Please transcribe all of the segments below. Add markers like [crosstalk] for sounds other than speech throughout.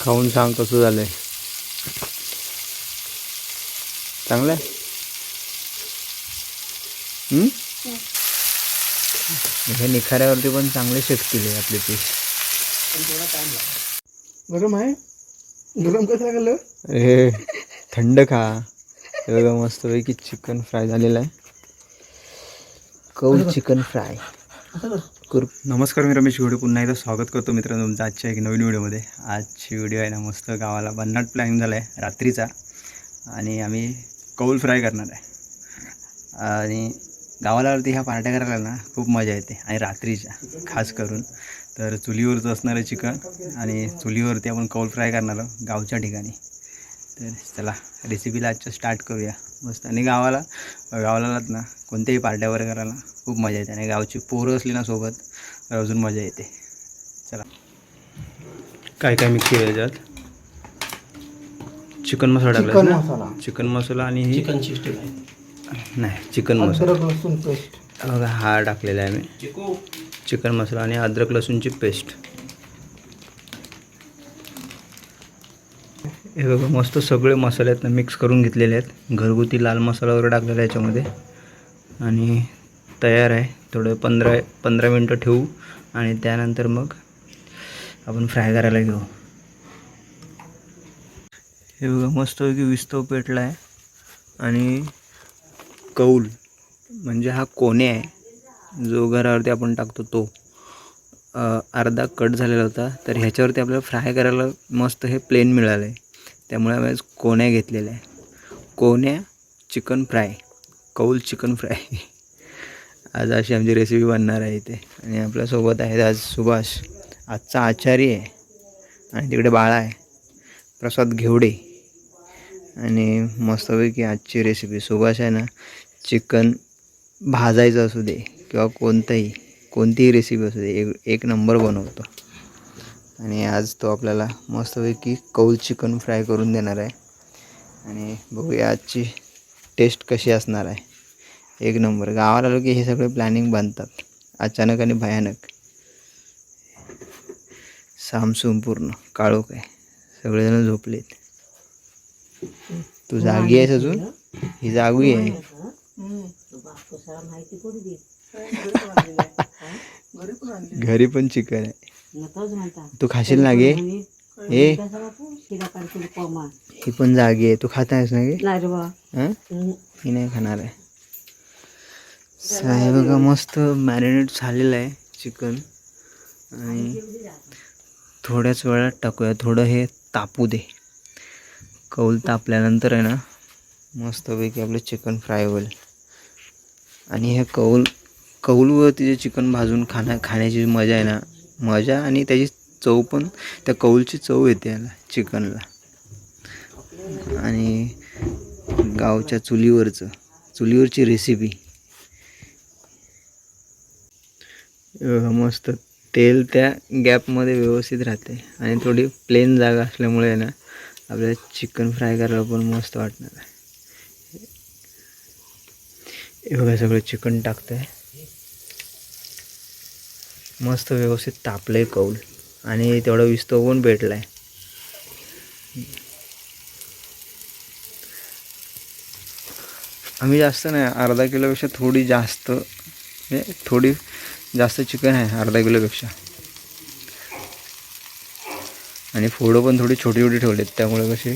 खाऊन सांग कसं झालंय. चांगलं आहे? निखाऱ्यावरती पण चांगले शेकतील हे आपले पीस गरम आहे? गरम कसं लागलं? अरे थंड खा. हे बघा मस्तपैकी चिकन फ्राय झालेलं आहे. कौल चिकन फ्राय. कुर. नमस्कार मी रमेश व्हिडिओ पुन्हा एकदा स्वागत करतो मित्रांनो तुमचं आजच्या एक नवीन व्हिडिओमध्ये. आजची व्हिडिओ आहे ना मस्त गावाला भन्नाट प्लॅनिंग झाला आहे रात्रीचा. आणि आम्ही कौल फ्राय करणार आहे. आणि गावालावरती ह्या पार्ट्या करायला ना खूप मजा येते. आणि रात्रीच्या खास करून. तर चुलीवरचं असणारं चिकन आणि चुलीवरती आपण कौल फ्राय करणार आहोत गावच्या ठिकाणी. तर चला रेसिपीला आजच्या स्टार्ट करूया. मस्त. आणि गावाला गावाला आलात ना कोणत्याही पार्ट्यावर करायला खूप मजा येते. आणि गावची पोरं असली ना सोबत तर अजून मजा येते. चला. काय काय मिक्स केलं याच्यात? चिकन मसाला टाकला चिकन मसाला. चिकन मसाला आणि ही? चिकन सिस्टीम आहे. नाही चिकन मसाला. लसूण पेस्ट. बघा हा टाकलेला आहे मी. चिकन मसाला आणि अद्रक लसूणची पेस्ट. हे बघा मस्त सगळे मसाले आहेत ना मिक्स करून घेतलेले आहेत. घरगुती लाल मसाला वगैरे टाकलेला आहे याच्यामध्ये. आणि तयार आहे. थोडं पंधरा पंधरा मिनटं ठेवू आणि त्यानंतर मग आपण फ्राय करायला घेऊ. हे बघा मस्तपैकी विस्तव पेटला आहे. आणि कौल म्हणजे हा कोणे आहे. जो घरावरती आपण टाकतो तो अर्धा कट झालेला होता. तर ह्याच्यावरती आपल्याला फ्राय करायला मस्त हे प्लेन मिळालं आहे त्यामुळे आम्ही आज कोण्या घेतलेल्या आहे? कोण्या? Chicken fry. कौल चिकन फ्राय. [laughs] आज अशी आमची रेसिपी बनणार आहे इथे. आणि आपल्यासोबत आहेत आज सुभाष. आजचा आचारी आहे. आणि तिकडे बाळा आहे. प्रसाद घेवडे. आणि मस्तपैकी आजची रेसिपी सुभाष आहे ना चिकन भाजायचं असू दे किंवा कोणतंही कोणतीही रेसिपी असू दे एक एक नंबर बनवतो. आणि आज तो आपल्याला मस्तपैकी कौल चिकन फ्राय करून देणार आहे. आणि बघूया आजची टेस्ट कशी असणार आहे. एक नंबर. गावाला आलो की हे सगळे प्लॅनिंग बनतात. अचानक आणि भयानक. सामसूम पूर्ण. काळोख आहे. सगळेजण झोपलेत. तू जागी आहेस अजून? ही जागी आहे. घरी पण चिकन आहे. तू खाशील ना गे? ए? ही पण जागी आहे. तू खात आहेस ना गे? हं? ही नाही खाणार आहे. साहेब बघा मस्त मॅरिनेट झालेलं आहे चिकन आणि थोड्याच वेळात टाकूया. थोडं हे तापू दे. कौल तापल्यानंतर आहे ना मस्तपैकी आपलं चिकन फ्राय होईल. आणि हे कौल कौलवरती जे चिकन भाजून खाण्या खाण्याची मजा आहे ना मजा आणि त्याची चव पण त्या कौलची चव येते याला चिकनला. आणि गावच्या चुलीवरचं चुलीवरची रेसिपी मस्त. तेल त्या गॅपमध्ये व्यवस्थित राहते. आणि थोडी प्लेन जागा असल्यामुळे ना आपल्याला चिकन फ्राय करायला पण मस्त वाटणार आहे. हे बघा सगळं चिकन टाकतं आहे मस्त व्यवस्थित तापलं आहे कौल. आणि तेवढा विस्तव पण भेटला आहे आम्ही जास्त नाही अर्धा किलोपेक्षा थोडी जास्त म्हणजे थोडी जास्त चिकन आहे अर्धा किलोपेक्षा. आणि फोडं पण थोडी छोटी छोटी ठेवलेत त्यामुळे कशी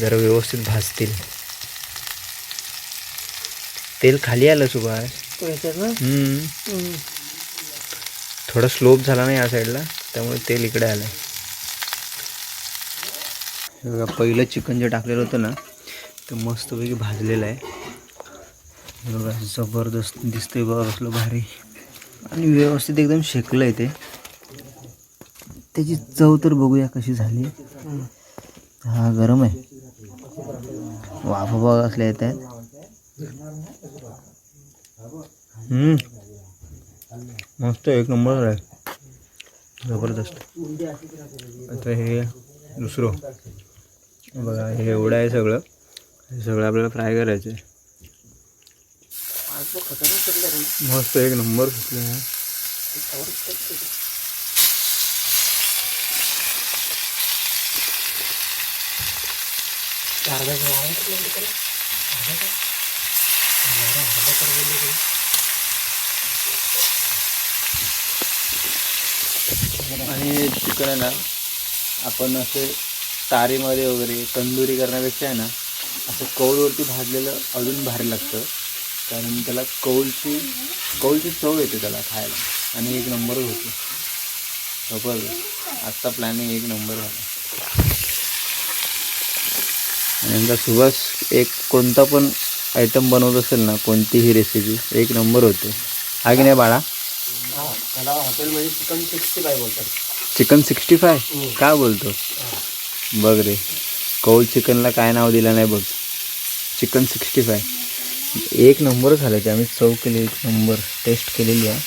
जरा व्यवस्थित भाजतील. तेल खाली आलं सुभाष. थोडा स्लोप झाला नाही या साईडला त्यामुळे तेल इकडे आलं आहे बघा पहिलं चिकन जे टाकलेलं होतं ना ते मस्तपैकी भाजलेलं आहे. बघा जबरदस्त दिसतंय बघा कसलं भारी. आणि व्यवस्थित एकदम शेकलं आहे ते. त्याची चव तर बघूया कशी झाली. हा गरम आहे. वाफा बघा असल्या येत आहेत मस्त एक नंबर आहे. जबरदस्त. आता हे दुसरं. बघा हे एवढं आहे सगळं. हे सगळं आपल्याला फ्राय करायचं मस्त एक नंबर सुटले आहे. अर्धा अर्धा आणि चिकन आहे ना आपण असे तारेमध्ये वगैरे तंदुरी करण्यापेक्षा आहे ना असं कौलवरती भाजलेलं अजून भारी लागतं. कारण त्याला कौलची कौलची चव येते त्याला खायला. आणि एक नंबरच होतो. जबरदस्त आजचा प्लॅनिंग एक नंबर झाला. आणि आमचा सुभाष एक कोणता पण आयटम बनवत असेल ना कोणतीही रेसिपी एक नंबर होते. हा की नाही बाळा? त्याला हॉटेलमध्ये चिकन सिक्स्टी फाय बोलतात. Chicken sixty five? काय बोलतो? बघ रे कौल चिकनला काय नाव दिलं नाही बघ. Chicken sixty five. एक नंबर झालं ते आम्ही चव केली एक नंबर. टेस्ट केलेली आहे.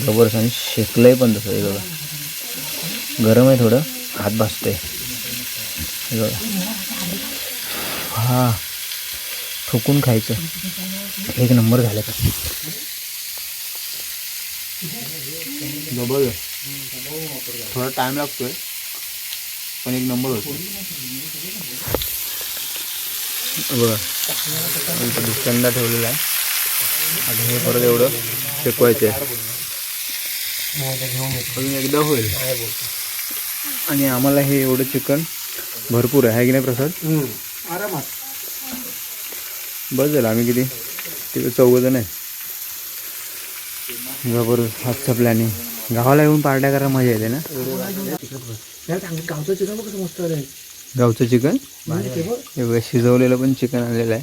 जबरदस्त आणि शेकलंय पण तसं हे बघा. गरम आहे थोडं हात भाजतंय हे बघा. हा. ठोकून खायचं. एक नंबर झालं तर जबरदस्त थोडा टाइम लागतोय पण एक नंबर होतो बघा दुसऱ्यांदा ठेवलेला आहे. आता हे परत एवढं शेकवायचं आहे. अजून एकदा होईल. आणि आम्हाला हे एवढं चिकन भरपूर आहे है की नाही प्रसाद? बस झालं आम्ही किती? तिकडे चौघजण आहे. जबरदस्त हातचं प्लॅनिंग गावाला येऊन पार्ट्या करायला मजा येते ना? गावचं चिकन? कसं मस्त गावचं चिकन बघा शिजवलेलं पण चिकन आलेलं आहे.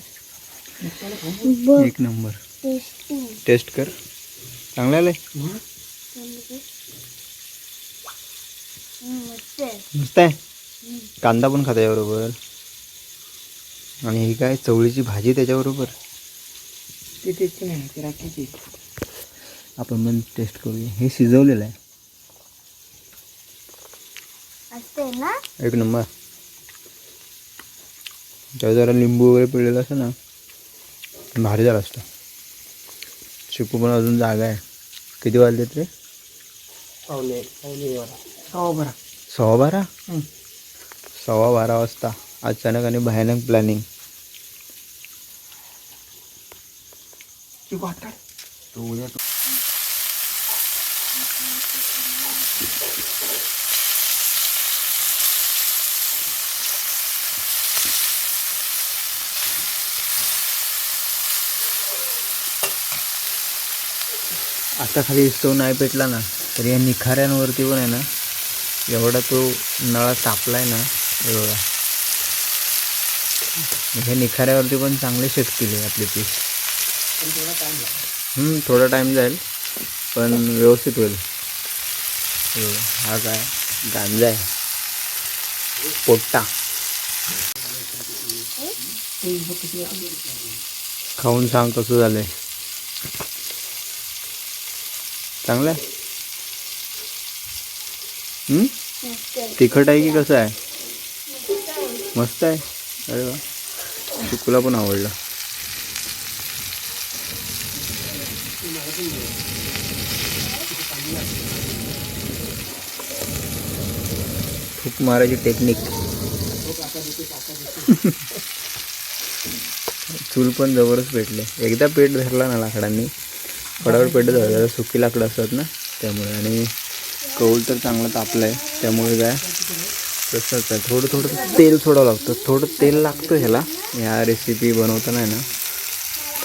एक नंबर. टेस्ट कर. चांगलं आलंय? मस्त आहे. कांदा पण खाता याबरोबर आणि ही काय चवळीची भाजी त्याच्याबरोबर? ते त्याची नाही ते राखीची. आपण पण टेस्ट करूया. हे शिजवलेलं आहे. असते ना? एक नंबर. त्यावर जरा लिंबू वगैरे पिळलेलं असतं ना भारी झालं असतं. चिकू पण अजून जागा आहे. किती वाजलेत रे? पावले पावले बरा. सव्वा बारा. सव्वा बारा? वाजता. अचानक आणि भयानक प्लॅनिंग चिकू हात काढ. तो उद्या आता खाली स्टोव नाही पेटला ना तर या निखाऱ्यांवरती पण आहे ना एवढा तो नळा तापलाय ना हे बघा ह्या निखाऱ्यावरती पण चांगले शेकतील हे आपले पीस पण थोडा टाइम लागतो. थोडा टाईम जाईल पण व्यवस्थित होईल. हा काय गांजा आहे. पोट्टा. खाऊन सांग कसं झालंय. चांगलं आहे? तिखट आहे की कसं आहे? मस्त आहे. अरे वा. तुला पण आवडलं. फूक मारायची टेक्निक चूल पण जवळच पेटले. एकदा पेट धरला ना लाकडांनी फटाफट पेट धरला. सुकी लाकडं असतात ना त्यामुळे. आणि कौल तर चांगलं तापलं आहे त्यामुळे काय? तसंच आहे. थोडं थोडं तेल सोडावं लागतं. थोडं तेल लागतं ह्याला. ह्या रेसिपी बनवताना आहे ना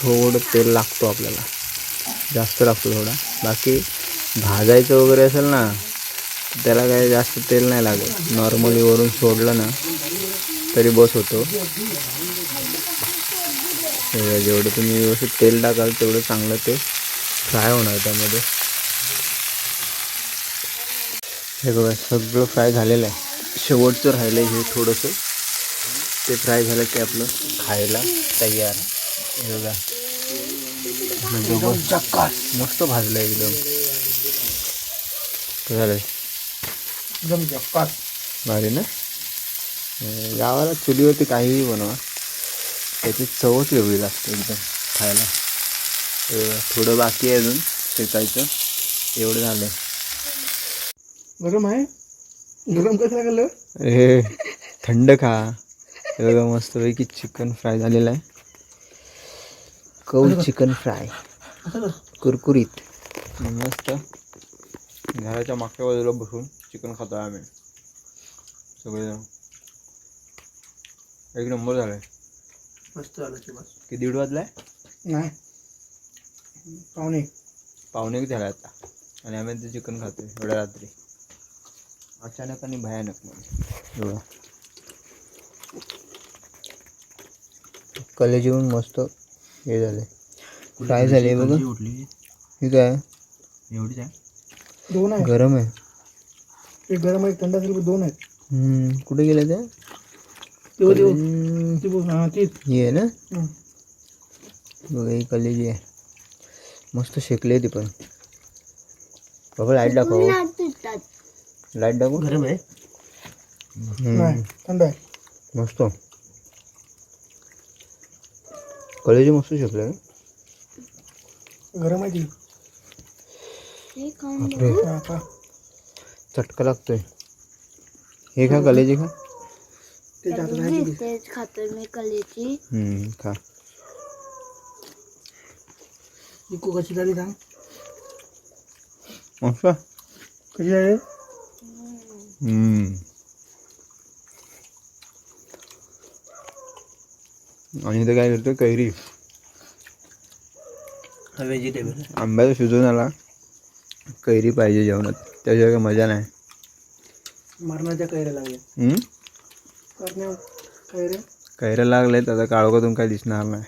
थोडं तेल लागतो आपल्याला. जास्त लागतो थोडा. बाकी भाजायचं वगैरे असेल ना त्याला काय जास्त तेल नाही लागत. नॉर्मली वरून सोडलं ना तरी बस होतो. जेवढं तुम्ही व्यवस्थित तेल टाकाल तेवढं चांगलं ते फ्राय होणार त्यामध्ये. हे बघा सगळं फ्राय झालेलं आहे. शेवटचं राहिलं आहे हे थोडंसं. ते फ्राय झालं की आपलं खायला तयार. हे बघा. मस्त. भाजलं एकदम. झालं एकदम चक्कास भारी ना? गावाला चुलीवरती काहीही बनवा. त्याची चवच वेगळी लागते एकदम खायला. थोडं बाकी आहे अजून शेकायचं एवढं झालं गरम आहे? गरम कसं लागलं हे थंड खा. बघा मस्तपैकी चिकन फ्राय झालेलं आहे. कौल चिकन फ्राय. कुरकुरीत. मस्त. घराच्या मागच्या बाजूला बसून चिकन खातो आहे आम्ही सगळेजण एक नंबर झालाय. मस्त झालं ते बस. की दीड वाजलाय? नाही. पाहुणे पावणे एक झाला आता. आणि आम्ही ते चिकन खातोय एवढ्या रात्री. अचानक आणि भयानक म्हणजे. एवढा कलेजी पण मस्त हे झाले. फ्राय झाले बघा. उठली? हे काय? एवढीच आहे? दोन आहे. गरम आहे. एक गरम आहे एक थंड असेल पण दोन आहेत. हम्म, कुठे गेले ते? तेव्हा तेव्हा हम्म, ती बघ हां तीच. ही आहे ना? हं. बघा ही कलेजी आहे. मस्त शेकली आहे ती पण. बाबा लाइट दाखव. लाइट दाखव. गरम आहे? हम्म, नाही थंड आहे. मस्त. कलेजी मस्त शेकले ना? गरम आहे ती. बापरे. हाँ का चटका लागतोय. हे खा कलेजी खा. जात नाही. तेच खातोय मी कलेची. हम्म, खा. इको कशी झाली सांग मस्त. कशी आहे? हम्म. आणि इथे काय करतोय? कैरी. व्हेजिटेबल आंब्याचा शिजून आला. कैरी पाहिजे जेवणात. त्याशिवाय काही मजा नाही. मरणाच्या कैऱ्या लागल्या? करण्या कैऱ्या? कैऱ्या लागलेत आता काळोखातून काही दिसणार नाही.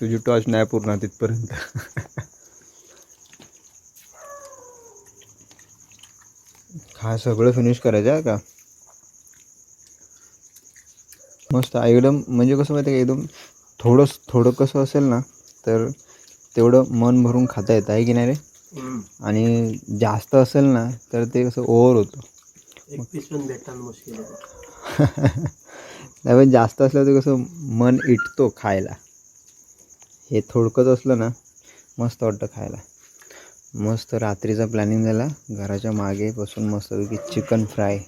तुझी टॉर्च नाही पूर्ण तिथपर्यंत. [laughs] हा सगळं फिनिश करायचं आहे का? मस्त. एकदम म्हणजे कसं माहिती आहे का एकदम थोडं थोडं कसं असेल ना तर तेवढं मन भरून खाता येतं आहे की नाही रे? आणि जास्त असेल ना तर ते कसं ओव्हर होतं. [laughs] पण जास्त असलं तर कसं मन इटतो खायला. हे थोडकंच असलं ना मस्त वाटतं खायला. मस्त रात्रीचा प्लॅनिंग झाला. घराच्या मागे बसून मस्तपैकी चिकन फ्राय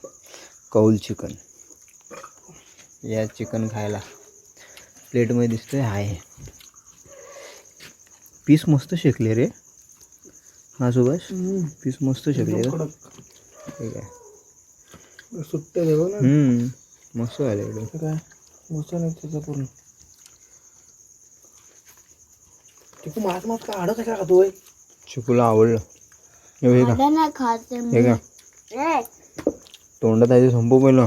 कौल चिकन या चिकन खायला. प्लेटमध्ये दिसतंय हाय. पीस मस्त शेकले रे. हा सुभाष? पीस मस्त शेकले ठीक आहे. सुट्टे देऊ ना. हम्म, मस्त ते काय मोसा नाही त्याचं पूर्ण. का खातोय चिकूला आवडलं. हे हे का हे तोंडात आहे ते संपू पहिलं.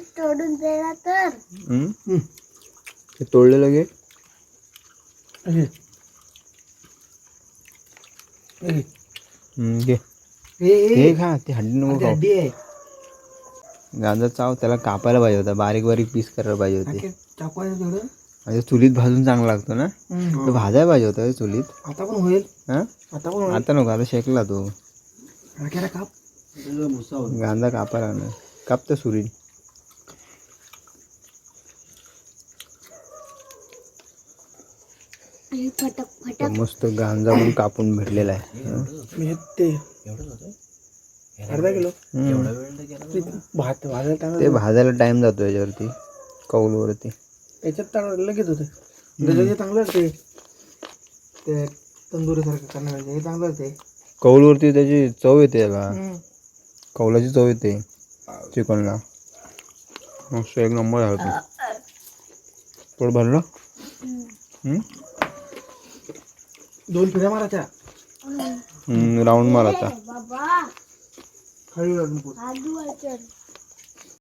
तोडून तर. हम्म? हम्म. ते तोडलेलं घे. अरे अरे हम्म, घे. हे हे. खा ते हड्डी नको खाऊ. हड्डी आहे. गांजा चाव त्याला कापायला पाहिजे होता. बारीक बारीक पीस करायला पाहिजे होते. म्हणजे चुलीत भाजून चांगला लागतो ना? हम्म. तो भाजायला पाहिजे होता रे चुलीत. आता पण होईल. हा? आता पण होईल. आता नको आता शेकला तो. काप. गांजा कापायला लागणार. काप तर सुरी मस्त गांजा पण कापून भेटलेला आहे? म्हणजे ते अर्धा किलो? भात भाजायला ते भाजायला टाइम जातो याच्यावरती कौलवरती. त्याच्यात टाकलं लगेच होते. त्याचं चांगलं असते ते तंदुरीसारखं करण्यापेक्षा हे चांगलं असते. कौलवरती त्याची चव येते त्याला हम्म. कौलाची चव येते चिकनला. मस्त एक नंबर झाला तो. पोट भरलं? हम्म? दोन फिऱ्या मारायच्या हम्म, राऊंड मार आता. बाबा. हळू